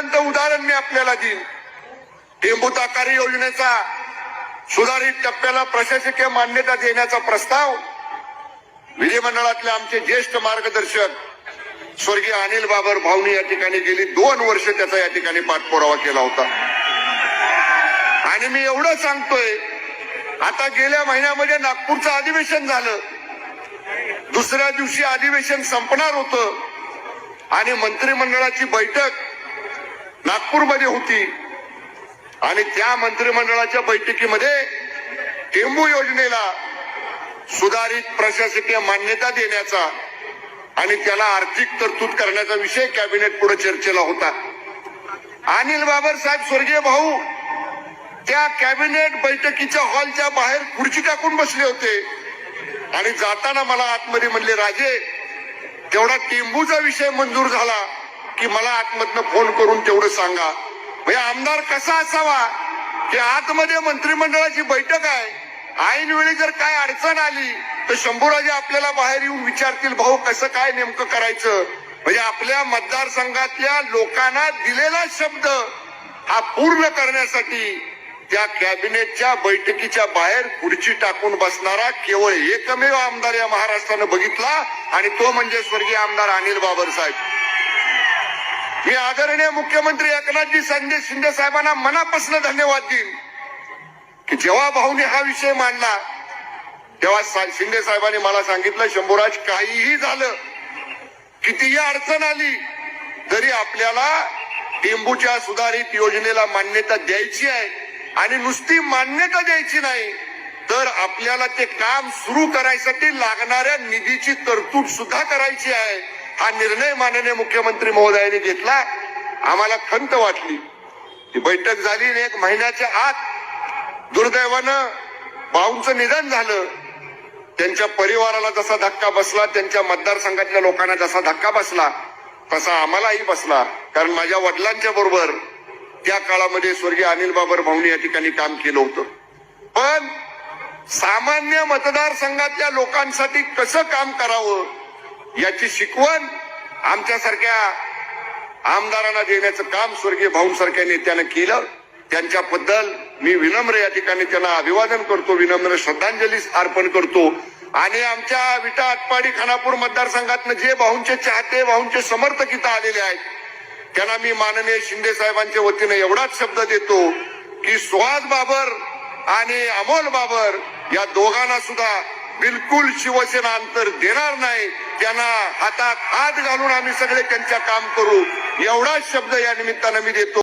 ज्वलंत उदाहरण मी आपल्याला देईन. टेंबूताकारी योजनेचा सुधारित टप्प्याला प्रशासकीय मान्यता देण्याचा प्रस्ताव विधिमंडळातले आमचे ज्येष्ठ मार्गदर्शक स्वर्गीय अनिल बाबर भावनी या ठिकाणी गेली. दोन वर्ष त्याचा या ठिकाणी पाठपुरावा केला होता. आणि मी एवढं सांगतोय आता गेल्या महिन्यामध्ये नागपूरचं अधिवेशन झालं. दुसऱ्या दिवशी अधिवेशन संपणार होतं. आणि मंत्रिमंडळाची बैठक नागपूरमध्ये होती. आणि त्या मंत्रिमंडळाच्या बैठकीमध्ये टेंबू योजनेला सुधारित प्रशासकीय मान्यता देण्याचा आणि त्याला आर्थिक तरतूद करण्याचा विषय कॅबिनेट पुढे चर्चेला होता. अनिल बाबर साहेब स्वर्गीय भाऊ त्या कॅबिनेट बैठकीच्या हॉलच्या बाहेर खुर्ची टाकून बसले होते. आणि जाताना मला आतमध्ये म्हणले राजे तेवढा टेंबूचा विषय मंजूर झाला. की मला आतमधनं फोन करून तेवढं सांगा. म्हणजे आमदार कसा असावा? की आतमध्ये मंत्रिमंडळाची बैठक आहे. ऐन वेळी जर काय अडचण आली तर शंभूराजे आपल्याला बाहेर येऊन विचारतील भाऊ कसं काय नेमकं करायचं? म्हणजे आपल्या मतदारसंघातल्या लोकांना दिलेला शब्द हा पूर्ण करण्यासाठी त्या कॅबिनेटच्या बैठकीच्या बाहेर खुर्ची टाकून बसणारा केवळ एकमेव आमदार या महाराष्ट्रानं बघितला आणि तो म्हणजे स्वर्गीय आमदार अनिल बाबर साहेब. मी आदरणीय मुख्यमंत्री एकनाथजी संजय शिंदे साहेबांना मनापासून धन्यवाद देईन की जेव्हा भाऊने हा विषय मांडला तेव्हा शिंदे साहेबांनी मला सांगितलं शंभूराज काहीही झालं कितीही अडचण आली तरी आपल्याला टेंबूच्या सुधारित योजनेला मान्यता द्यायची आहे आणि नुसती मान्यता द्यायची नाही तर आपल्याला ते काम सुरू करायसाठी लागणाऱ्या निधीची तरतूद सुद्धा करायची आहे. हा निर्णय माननीय मुख्यमंत्री महोदयांनी घेतला. आम्हाला खंत वाटली. ती बैठक झाली आणि एक महिन्याच्या आत दुर्दैवानं भाऊंचं निधन झालं. त्यांच्या परिवाराला जसा धक्का बसला त्यांच्या मतदारसंघातल्या लोकांना जसा धक्का बसला तसा आम्हालाही बसला. कारण माझ्या वडिलांच्या बरोबर त्या काळामध्ये स्वर्गीय अनिल बाबर भाऊनी या ठिकाणी काम केलं होतं. पण सामान्य मतदारसंघातल्या लोकांसाठी कसं काम करावं? याची शिकवण आमच्यासारख्या आमदारांना देण्याचं काम स्वर्गीय भाऊंसारख्या नेत्यानं केलं. त्यांच्याबद्दल मी विनम्र या ठिकाणी त्यांना अभिवादन करतो विनम्र श्रद्धांजली अर्पण करतो. आणि आमच्या विटा आटपाडी खानापूर मतदारसंघातनं जे भाऊंचे चाहते भाऊंचे समर्थक इथं आलेले आहेत त्यांना मी माननीय शिंदे साहेबांच्या वतीने एवढाच शब्द देतो की सुहास बाबर आणि अमोल बाबर या दोघांना सुद्धा बिलकुल शिवसेना अंतर देणार नाही. त्यांना हातात हात घालून आम्ही सगळे त्यांच्या काम करू एवढाच शब्द या निमित्तानं मी देतो.